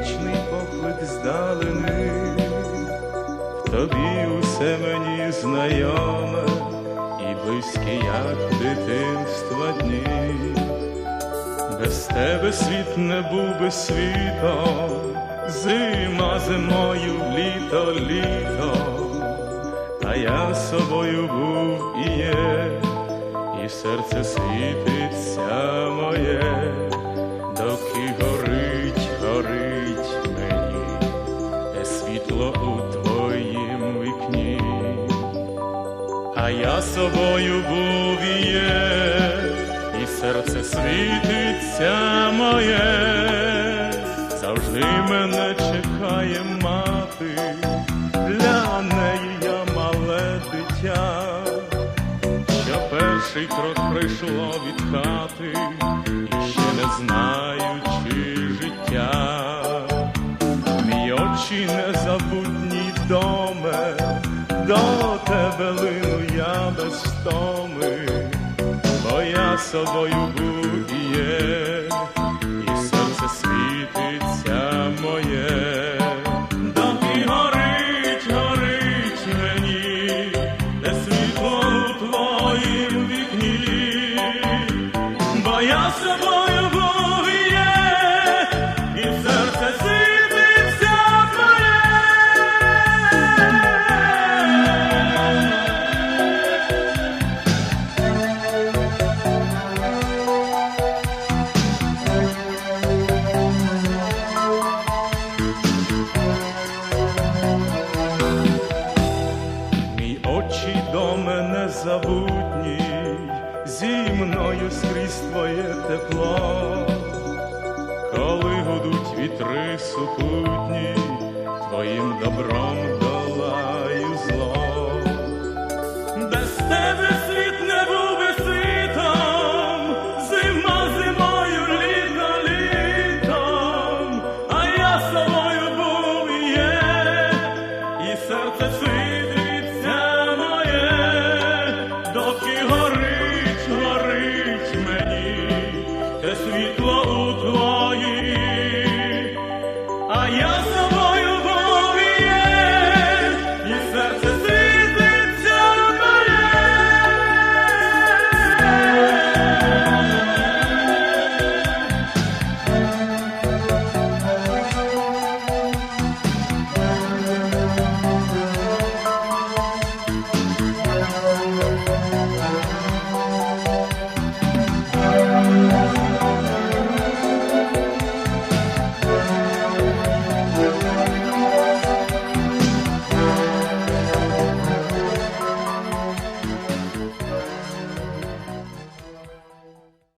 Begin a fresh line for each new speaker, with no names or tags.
вдячний поклик здалений, в тобі усе мені знайоме і близьке, як дитинства дні, без тебе світ не був би світом, зима зимою, літо, літо, а я собою був і є, і серце світиться моє. Я собою був і є, і серце світиться моє, завжди мене чекає мати, для неї я мале дитя, що перший крок прийшло від хати, і ще не знаючи життя. Мій очі незабутній доме, до тебе лину я без втоми, бо я собою був і є, і серце світиться моє, доки горить, горить мені, де світло у твоїм вікні, бо я собою забутній, зі мною скрізь твоє тепло, коли гудуть вітри супутні, твоїм добром